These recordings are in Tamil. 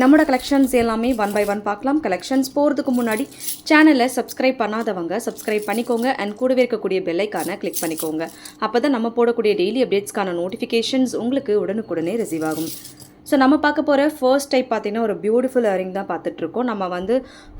நம்மளோட கலெக்ஷன்ஸ் எல்லாமே ஒன் பை ஒன் பார்க்கலாம். கலெக்ஷன்ஸ் போகிறதுக்கு முன்னாடி சேனலை சப்ஸ்கிரைப் பண்ணாதவங்க சப்ஸ்கிரைப் பண்ணிக்கோங்க. அண்ட் கூடவே இருக்கக்கூடிய பெல்லைக்கான கிளிக் பண்ணிக்கோங்க. அப்போ தான் நம்ம போடக்கூடிய டெய்லி அப்டேட்ஸ்க்கான நோட்டிஃபிகேஷன்ஸ் உங்களுக்கு உடனுக்குடனே ரிசீவ் ஆகும். ஸோ நம்ம பார்க்க போகிற ஃபர்ஸ்ட் டைப் பார்த்தீங்கன்னா ஒரு பியூட்டிஃபுல் இயரிங் தான் பார்த்துட்ருக்கோம். நம்ம வந்து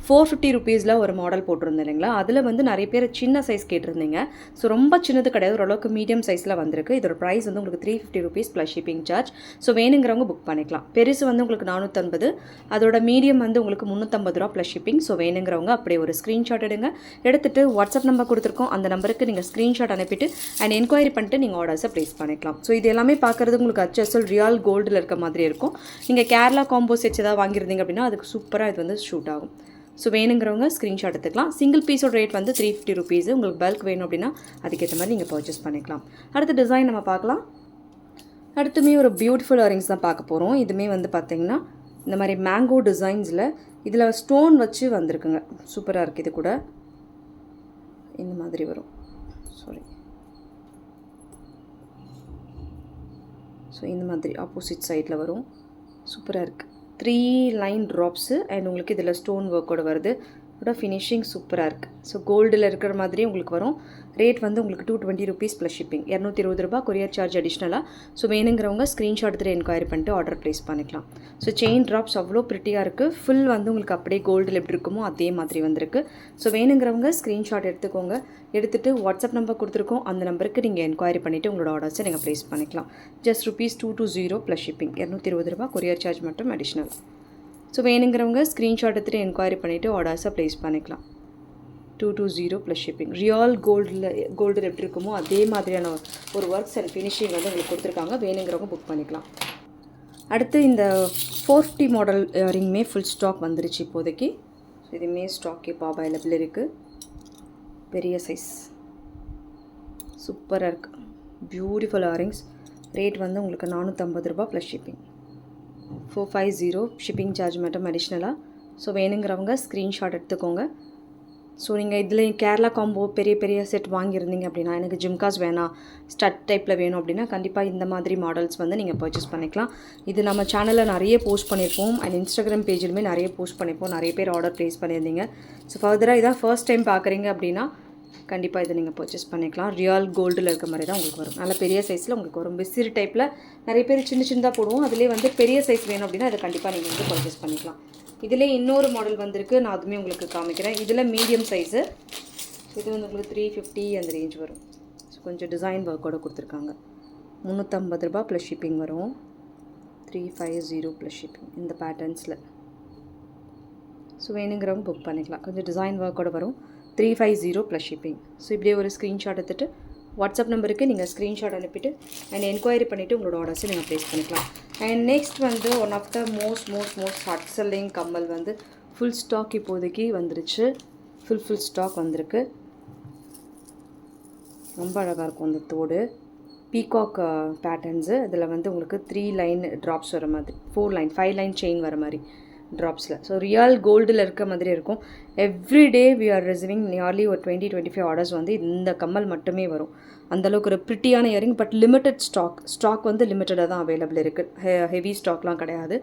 ஃபோர் ஃபிஃப்டி ருபீஸில் ஒரு மாடல் போட்டிருந்தோம் இல்லைங்களா? அதில் வந்து நிறைய பேர் சின்ன சைஸ் கேட்டிருந்தீங்க. ஸோ ரொம்ப சின்னது கிடையாது. ஓரளவுக்கு மீடியம் சைஸில் வந்திருக்கு. இதோட ப்ரைஸ் வந்து உங்களுக்கு three fifty rupees plus shipping charge so வேணுங்கிறவங்க புக் பண்ணிக்கலாம். பெருசு வந்து உங்களுக்கு நானூற்றம்பது அதோட மீடியம் வந்து உங்களுக்கு முந்நூற்றம்பது ரூபா ப்ளஸ் ஷிப்பிங் ஸோ வேணுங்கிறவங்க அப்படியே ஒரு ஸ்க்ரீன்ஷாட் எடுங்க. எடுத்துட்டு வாட்ஸ்அப் நம்பர் கொடுத்துருக்கோம். அந்த நம்பருக்கு நீங்கள் ஸ்க்ரீன்ஷாட் அனுப்பிட்டு அண்ட் என்கொயரி பண்ணிட்டு நீங்கள் ஆர்டர்ஸை ப்ளேஸ் பண்ணிக்கலாம். ஸோ இது எல்லாமே பார்க்குறது உங்களுக்கு ஹச்எஸ்எல் ரியல் கோல்டில் இருக்க மாதிரி இருக்கும். நீங்கள் கேரளா காம்போ செட்ஸ் ஏதாவது வாங்கியிருந்தீங்க அப்படின்னா அதுக்கு சூப்பராக இது வந்து ஷூட் ஆகும். ஸோ வேணுங்கிறவங்க ஸ்க்ரீன்ஷாட் எடுத்துக்கலாம். சிங்கிள் பீஸோட ரேட் வந்து த்ரீ ஃபிஃப்டி ருபீஸ் உங்களுக்கு பல்க் வேணும் அப்படின்னா அதுக்கேற்ற மாதிரி நீங்கள் பர்ச்சேஸ் பண்ணிக்கலாம். அடுத்த டிசைன் நம்ம பார்க்கலாம். அடுத்துமே ஒரு பியூட்டிஃபுல் இயரிங்ஸ் தான் பார்க்க போகிறோம் இதுவுமே வந்து பார்த்தீங்கன்னா இந்த மாதிரி மேங்கோ டிசைன்ஸில் இதில் ஸ்டோன் வச்சு வந்திருக்குங்க. சூப்பராக இருக்குது இது கூட. இந்த மாதிரி வரும். சாரி ஸோ இந்த மாதிரி ஆப்போசிட் சைடில் வரும். சூப்பராக இருக்குது த்ரீ லைன் ட்ராப்ஸு அண்ட் உங்களுக்கு இதில் ஸ்டோன் ஒர்க்கோட வருது. இதோட ஃபினிஷிங் சூப்பராக இருக்குது ஸோ கோல்டில் இருக்கிற மாதிரி உங்களுக்கு வரும். ரேட் வந்து உங்களுக்கு two twenty rupees plus shipping இரநூத்தி இருபது ரூபா கொரியர் சார்ஜ் அடிஷ்னலாக ஸோ வேணுங்கிறவங்க ஸ்க்ரீன்ஷாட் எடுத்துகிட்டு என்கொயரி பண்ணிட்டு ஆர்டர் ப்ளேஸ் பண்ணிக்கலாம். ஸோ செயின் ட்ராப்ஸ் அவ்வளோ ப்ரிட்டியாக இருக்குது ஃபுல் வந்து உங்களுக்கு அப்படியே கோல்டில் எப்படி இருக்குமோ அதே மாதிரி வந்திருக்கு. ஸோ வேணுங்கிறவங்க ஸ்க்ரீன்ஷாட் எடுத்துக்கோங்க. எடுத்துகிட்டு வாட்ஸ்அப் நம்பர் கொடுத்துருக்கோம். அந்த நம்பருக்கு நீங்கள் என்கொயரி பண்ணிவிட்டு உங்களோட ஆர்டர்ஸை நீங்கள் ப்ளேஸ் பண்ணிக்கலாம். Just rupees two two zero plus shipping இரநூத்தி இருபது ரூபா கொரியர் சார்ஜ் மட்டும் அடிஷ்னல் ஸோ வேணுங்கிறவங்க ஸ்க்ரீன்ஷாட் எடுத்துகிட்டு என்கொயரி பண்ணிவிட்டு ஆர்டர்ஸை ப்ளேஸ் பண்ணிக்கலாம். Two two zero plus shipping real கோல்டில் கோல்டு எப்படி இருக்குமோ அதே மாதிரியான ஒரு ஒர்க்ஸ் அண்ட் ஃபினிஷிங் வந்து உங்களுக்கு கொடுத்துருக்காங்க. வேணுங்கிறவங்க புக் பண்ணிக்கலாம். அடுத்து இந்த ஃபோர் ஃபிஃப்டி மாடல் இயரிங்குமே ஃபுல் ஸ்டாக் வந்துருச்சு இப்போதைக்கு. ஸோ இதுவுமே ஸ்டாக் இப்போ அவைலபிள் இருக்குது பெரிய சைஸ் சூப்பராக இருக்குது பியூட்டிஃபுல் இயரிங்ஸ் ரேட் வந்து உங்களுக்கு நானூற்றம்பது ரூபா plus shipping four five zero shipping charge மட்டும் அடிஷ்னலாக ஸோ வேணுங்கிறவங்க ஸ்க்ரீன்ஷாட் எடுத்துக்கோங்க. ஸோ நீங்கள் இதில் கேரளா காம்போ பெரிய பெரிய செட் வாங்கியிருந்தீங்க அப்படின்னா எனக்கு ஜிம்காஸ் வேணாம். ஸ்டட் டைப்பில் வேணும் அப்படின்னா கண்டிப்பாக இந்த மாதிரி மாடல்ஸ் வந்து நீங்கள் பர்ச்சேஸ் பண்ணிக்கலாம். இது நம்ம சேனலில் நிறைய போஸ்ட் பண்ணியிருப்போம். அண்ட் இன்ஸ்டாகிராம் பேஜிலுமே நிறைய போஸ்ட் பண்ணியிருப்போம். நிறைய பேர் ஆர்டர் ப்ளேஸ் பண்ணியிருந்தீங்க. ஸோ ஃபர்தராக இதான் ஃபர்ஸ்ட் டைம் பார்க்குறீங்க அப்படின்னா கண்டிப்பாக இதை நீங்கள் பர்ச்சேஸ் பண்ணிக்கலாம். ரியல் கோல்டில் இருக்க மாதிரி தான் உங்களுக்கு வரும். நல்ல பெரிய சைஸில் உங்களுக்கு வரும். பிசிறு டைப்பில் நிறைய பேர் சின்ன சின்னதாக போடுவோம். அதிலே வந்து பெரிய சைஸ் வேணும் அப்படின்னா அதை கண்டிப்பாக நீங்கள் வந்து பர்ச்சேஸ் பண்ணிக்கலாம். இதிலே இன்னொரு மாடல் வந்திருக்கு. நான் அதுவுமே உங்களுக்கு காமிக்கிறேன். இதில் மீடியம் சைஸு இது வந்து உங்களுக்கு த்ரீ ஃபிஃப்டி அந்த ரேஞ்ச் வரும். ஸோ கொஞ்சம் டிசைன் ஒர்க்கோட கொடுத்துருக்காங்க. முந்நூற்றம்பது ரூபா ப்ளஸ் ஷிப்பிங் வரும். Three five zero plus shipping இந்த பேட்டர்ன்ஸில் ஸோ வேணுங்கிறவங்க புக் பண்ணிக்கலாம். கொஞ்சம் டிசைன் ஒர்க்கோட வரும். Three five zero plus shipping so இப்படியே ஒரு ஸ்க்ரீன்ஷாட் எடுத்துகிட்டு வாட்ஸ்அப் நம்பருக்கு நீங்கள் ஸ்க்ரீன்ஷாட் அனுப்பிட்டு அண்ட் என்கொயரி பண்ணிவிட்டு உங்களோட ஆர்டர்ஸை நீங்கள் ப்ளேஸ் பண்ணிக்கலாம். அண்ட் நெக்ஸ்ட் வந்து one of the most most most hot selling கம்மல் வந்து ஃபுல் ஸ்டாக் இப்போதைக்கு வந்துருச்சு. ஃபுல் ஃபுல் ஸ்டாக் வந்திருக்கு. ரொம்ப அழகாக இருக்கும் அந்த தோடு. பீகாக் பேட்டர்ன்ஸு இதில் வந்து உங்களுக்கு த்ரீ லைன் ட்ராப்ஸ் வர மாதிரி four line five line chain வர மாதிரி. ட்ராப்ஸில் ஸோ ரியல் கோல்டில் இருக்க மாதிரி இருக்கும். Every day we are receiving nearly ஒரு டுவெண்ட்டி டுவெண்ட்டி ஃபைவ் ஆர்டர்ஸ் வந்து இந்த கம்மல் மட்டுமே வரும். அந்தளவுக்கு ஒரு ப்ரிட்டியான earring but limited stock stock வந்து லிமிட்டடாக தான் அவைலபிள் இருக்குது ஹெ ஹெவி ஸ்டாக்லாம் கிடையாது.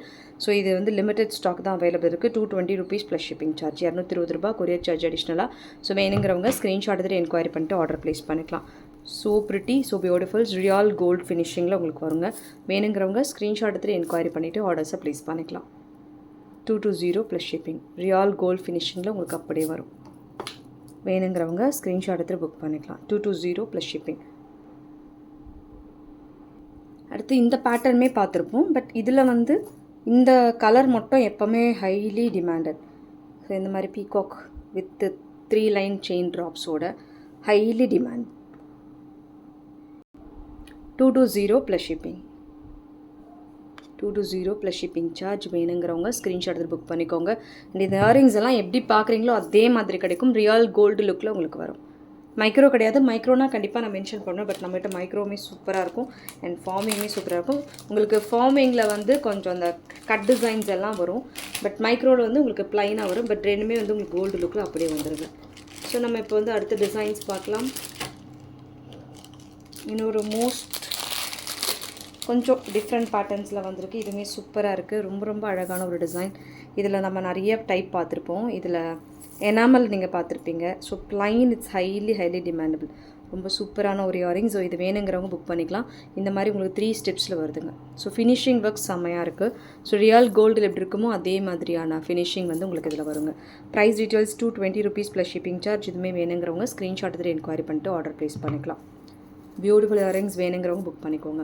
ஸோ இது வந்து லிமிட்டட் ஸ்டாக் தான் அவைலபிள் இருக்குது two twenty rupees plus shipping charge இரநூத்தி இருபது ரூபா கொரியர் சார்ஜ் அடிஷ்னலாக ஸோ வேணுங்கிறவங்க ஸ்க்ரீன்ஷாட் எடுத்துகிட்டு என்கொயரி பண்ணிட்டு ஆர்டர் ப்ளேஸ் பண்ணிக்கலாம். So pretty so beautiful real gold ஃபினிஷிங்கில் உங்களுக்கு வருங்க. வேணுங்கிறவங்க ஸ்க்ரீன்ஷாட் எடுத்துகிட்டு என்கொயரி பண்ணிவிட்டு ஆர்டர்ஸை ப்ளேஸ் பண்ணிக்கலாம். Two two zero plus shipping real gold ஃபினிஷிங்கில் உங்களுக்கு அப்படியே வரும். வேணுங்கிறவங்க ஸ்க்ரீன்ஷாட் எடுத்து புக் பண்ணிக்கலாம். Two two zero plus shipping அடுத்து இந்த பேட்டர்னுமே பார்த்துருப்போம். பட் இதில் வந்து இந்த கலர் மட்டும் எப்போவுமே ஹைலி டிமாண்டட் ஸோ இந்த மாதிரி peacock with three line chain ட்ராப்ஸோட highly demand two two zero plus shipping two two zero plus shipping charge வேணுங்கிறவங்க ஸ்க்ரீன்ஷாட் எடுத்து புக் பண்ணிக்கோங்க. அண்ட் இந்த இயரிங்ஸ் எல்லாம் எப்படி பார்க்குறீங்களோ அதே மாதிரி கிடைக்கும். ரியல் கோல்டு லுக்கில் உங்களுக்கு வரும். மைக்ரோ கிடையாது. மைக்ரோனா கண்டிப்பாக நான் மென்ஷன் பண்ணுவேன் பட் நம்மகிட்ட மைக்ரோவுமே சூப்பராக இருக்கும். அண்ட் ஃபார்மிங்குமே சூப்பராக இருக்கும். உங்களுக்கு ஃபார்மிங்கில் வந்து கொஞ்சம் அந்த கட் டிசைன்ஸ் எல்லாம் வரும். பட் மைக்ரோவில் வந்து உங்களுக்கு ப்ளைனாக வரும். பட் ரெண்டுமே வந்து உங்களுக்கு கோல்டு லுக்கில் அப்படியே வந்துருங்க ஸோ நம்ம இப்போ வந்து அடுத்த டிசைன்ஸ் பார்க்கலாம். இன்னொரு மோஸ்ட் கொஞ்சம் டிஃப்ரெண்ட் பேட்டர்ன்ஸில் வந்திருக்கு. இதுவுமே சூப்பராக இருக்குது ரொம்ப ரொம்ப அழகான ஒரு டிசைன் இதில் நம்ம நிறைய டைப் பார்த்துருப்போம். இதில் எனாமல் நீங்கள் பார்த்துருப்பீங்க. So plain it's highly highly demandable ரொம்ப சூப்பரான ஒரு இயரிங் ஸோ இது வேணுங்கிறவங்க புக் பண்ணிக்கலாம். இந்த மாதிரி உங்களுக்கு த்ரீ ஸ்டெப்ஸில் வருதுங்க. ஸோ ஃபினிஷிங் ஒர்க் செம்மையாக இருக்குது ஸோ ரியல் கோல்டில் எப்படி இருக்குமோ அதே மாதிரியான ஃபினிஷிங் வந்து உங்களுக்கு இதில் வருங்க. Price details two twenty rupees plus shipping charge இதுவுமே வேணுங்கிறவங்க ஸ்க்ரீன்ஷாட் எடுத்துகிட்டு என்கொயரி பண்ணிட்டு ஆர்டர் ப்ளேஸ் பண்ணிக்கலாம். பியூட்டிஃபுல் இயரிங்ஸ் வேணுங்கிறவங்க புக் பண்ணிக்கோங்க.